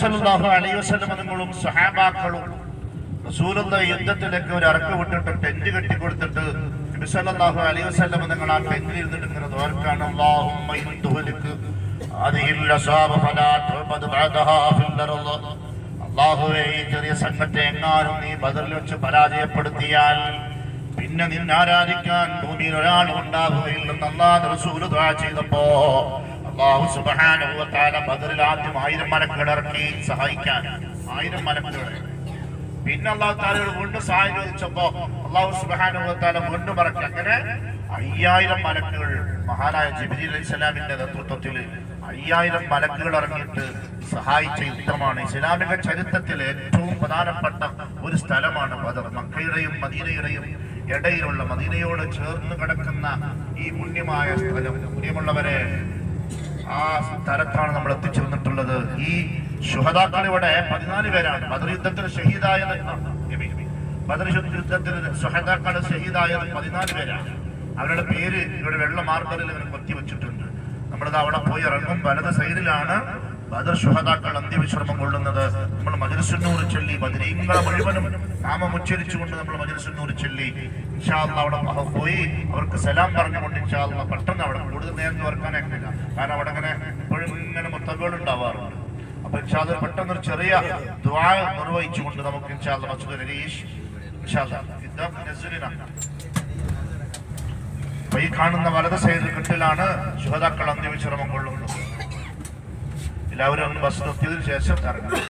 സല്ലല്ലാഹു അലൈഹി വസല്ലം നിങ്ങളും സഹാബാക്കളും റസൂലുള്ള യുദ്ധത്തിലേക്ക് ഒരു ഇറക്കം വിട്ടിട്ട് ടെന്റ് കെട്ടി കൊടുത്തിട്ട് നബി സല്ലല്ലാഹു അലൈഹി വസല്ലം നിങ്ങൾ ആ ടെന്റിൽ ഇരുന്നിട്ട് ഇങ്ങനെ അല്ലാഹുമ്മ ഇൻ തുഹ്ലിക് ഹദിഹിൽ അസാബ ഫലാ തുഅബദ് ബഅദഹാ ഫിൽ അർൾ അല്ലാഹുവേ ഈ ചെറിയ സംഘത്തെ എങ്ങാനും നീ ബദറിൽ വെച്ച് പരാജയപ്പെടുത്തിയാൽ പിന്നെ നിന്നെ ആരാധിക്കാൻ ഭൂമിയിൽ ഒരാൾ ഉണ്ടാവുകയില്ലെന്ന് അള്ളാഹ് റസൂൽ ചെയ്തപ്പോ അള്ളാഹു തആല ബദറിൽ ആദ്യം ആയിരം മലക്കുകൾ സഹായിക്കാൻ. ആയിരം മലക്കുകൾ. പിന്നെ അള്ളാഹു താലയോട് വീണ്ടും സഹായം ചോദിച്ചപ്പോ അള്ളാഹു തആല വീണ്ടും ഇറക്കി അങ്ങനെ അയ്യായിരം മലക്കുകൾ. മഹാനായ ജിബ്രീൽ അലൈഹി സ്വലാമിന്റെ നേതൃത്വത്തിൽ അയ്യായിരം മലക്കുകൾ ഇറങ്ങിയിട്ട് സഹായിച്ച യുദ്ധമാണ്. ഇസ്ലാമിക ചരിത്രത്തിലെ ഏറ്റവും പ്രധാനപ്പെട്ട ഒരു സ്ഥലമാണ് ബദർ. മക്കയുടെയും മദീനയുടെയും ഇടയിലുള്ള മദീനയോട് ചേർന്ന് കിടക്കുന്ന ഈ പുണ്യമായ സ്ഥലം. പുണ്യമുള്ളവരെ സ്ഥലത്താണ് നമ്മൾ എത്തിച്ചേർന്നിട്ടുള്ളത്. ഈ ശുഹതാക്കൾ ഇവിടെ പതിനാല് പേരാണ്. ബദർ യുദ്ധത്തിൽ ഷഹീദായത്. ബദർ യുദ്ധത്തിൽ ശുഹതാക്കൾ ഷഹീദായത് പതിനാല് പേരാണ്. അവരുടെ പേര് ഇവിടെ വെള്ള മാർബറിൽ ഇവർ കൊത്തി വെച്ചിട്ടുണ്ട് നമ്മളിത് അവിടെ പോയി ഇറങ്ങും. വലത് സൈഡിലാണ് ബദർ ശുഹതാക്കൾ അന്ത്യവിശ്രമം കൊള്ളുന്നത് നമ്മൾ മജലിസുന്നൂർ ചൊല്ലി ബദരീങ്ക മുഴുവനും നാമം ഉച്ചരിച്ചുകൊണ്ട് നമ്മൾ മജലിസുന്നൂർ ചൊല്ലി. ഇൻഷാ അല്ലാ അവിടെ പോയി അവർക്ക് സലാം പറഞ്ഞുകൊണ്ട് ഇൻഷാ അല്ലാ പെട്ടെന്ന് അവിടെ കൂടുതൽ നേരം ഓർക്കാനായിട്ടില്ല കാരണം അവിടെ അങ്ങനെ എപ്പോഴും ഇങ്ങനെ മുത്തകൾ ഉണ്ടാവാറുണ്ട്. അപ്പൊ പെട്ടെന്നൊരു പെട്ടെന്ന് ഒരു ചെറിയ ദ്വാ നിർവഹിച്ചുകൊണ്ട് നമുക്ക് ഇൻഷാ അല്ലാ മസൂദ് രലീഷ് ഇൻഷാ അല്ലാ ഇത് നസ്രിന അപ്പൊ ഈ കാണുന്ന വലത് സൈഡ് കെട്ടിലാണ് ശുഹതാക്കൾ അന്ത്യവിശ്രമം കൊള്ളുന്നത്. എല്ലാവരും അവന് ഭക്ഷണം എത്തിയതിനു ശേഷം ഇറങ്ങി